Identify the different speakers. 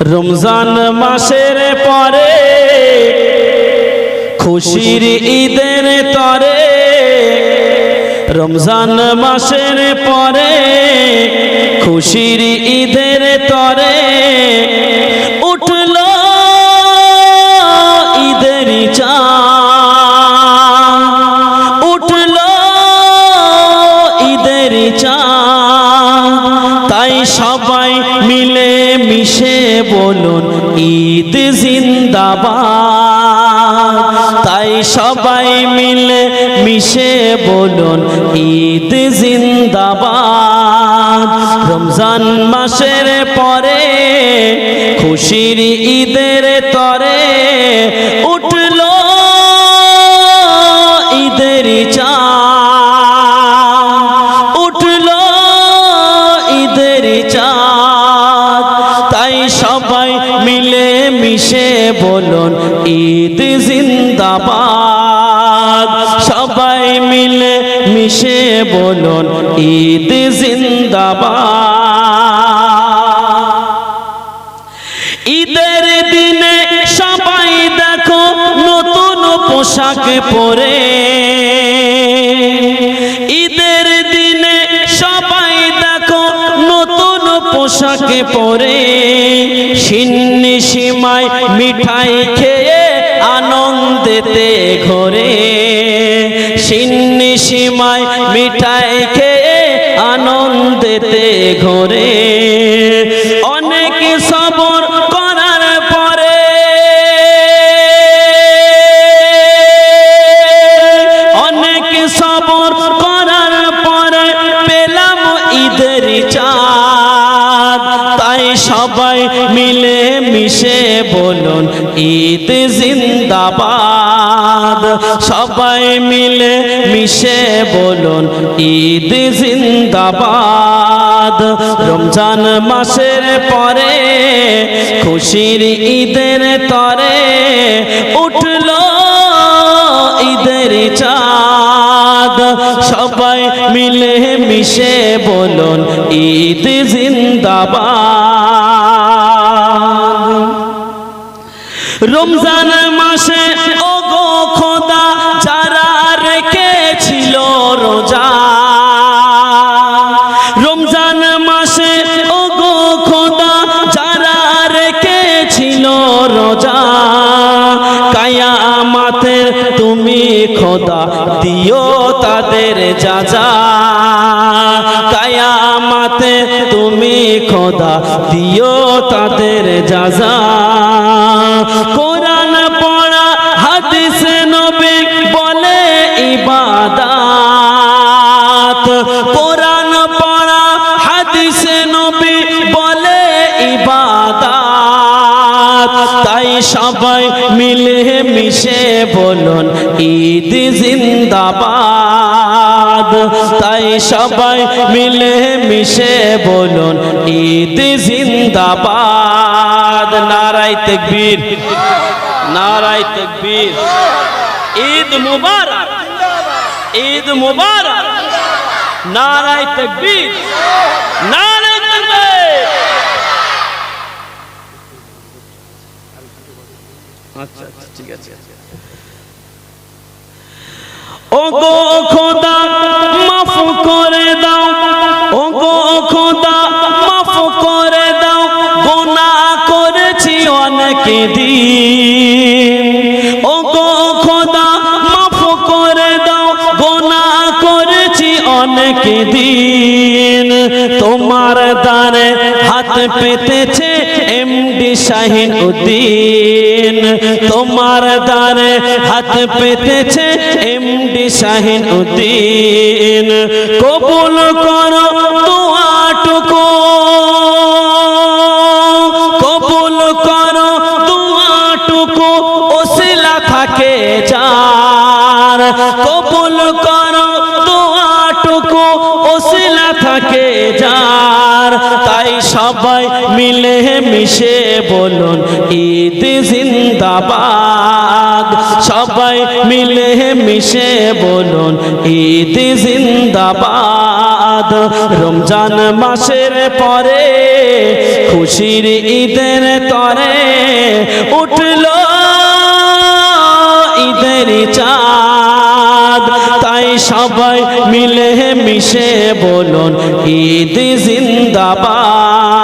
Speaker 1: রমজান মাসের পরে খুশির ঈদের তরে রমজান মাসের পরে খুশির ঈদের বলুন, ঈদ জিন্দাবাদ। তাই সবাই মিলে মিশে বলুন, ঈদ জিন্দাবাদ। রমজান মাসের পরে খুশির ঈদের সবাই মিলে মিশে বলুন, ঈদ জিন্দাবাদ। সবাই মিলে মিশে বলুন, ঈদ জিন্দাবাদ। ঈদের দিনে সবাই দেখো নতুন পোশাক পরে। পোশাক পরে সিন্নি সীমায় মিঠাই খেয়ে আনন্দেতে ঘরে। সিন্নি সীমায় মিঠাই মিশে বলুন, ঈদ জিন্দাবাদ। সবাই মিলে মিশে বলুন, ঈদ জিন্দাবাদ। রমজান মাসের পরে, খুশির ঈদের তরে উঠল ঈদের চাঁদ। সবাই মিলে মিশে বলুন, ঈদ জিন্দাবাদ। রমজান মাসে ও গো খোদা, যারা রেখেছিল রোজা। রমজান মাসে ও গো খোদা, যারা রেখেছিল রোজা। কায়ামাতের তুমি খোদা, দিও তাদের যা যা কায়ামাতে তুমি খোদা, দিও তাদের যা যা কোরআন পড়া, হাদিস নবী বলে ইবাদাত। কোরআন পড়া, হাদিস নবী বলে ইবাদাত। তাই সবাই মিলে মিশে বলুন, ঈদ জিন্দাবাদ। তাই সবাই মিলে মিশে বলুন, ঈদ জিন্দাবাদ। নারাই তকবীর নারাই তকবীর ঈদ মুবারক ঈদ মুবারক নারাই তকবীর নারাই তকবীর আচ্ছা আচ্ছা ঠিক আছে ও গো অনেক দিন। ও গো খোদা, মাফ করে দাও গুনাহ করেছি অনেক দিন। তোমার দ্বারে হাত পেতেছে এমডি শাহিন উদ্দিন তোমার দ্বারে হাত পেতেছে এমডি শাহিন উদ্দিন কবুল করো তাই সবাই মিলে মিশে বলুন, ঈদ জিন্দাবাদ। সবাই মিলে মিশে বলুন, ঈদ জিন্দাবাদ। রমজান মাসের পরে খুশির ঈদের তরে উঠল মিশে বলুন ঈদ জিন্দাবাদ।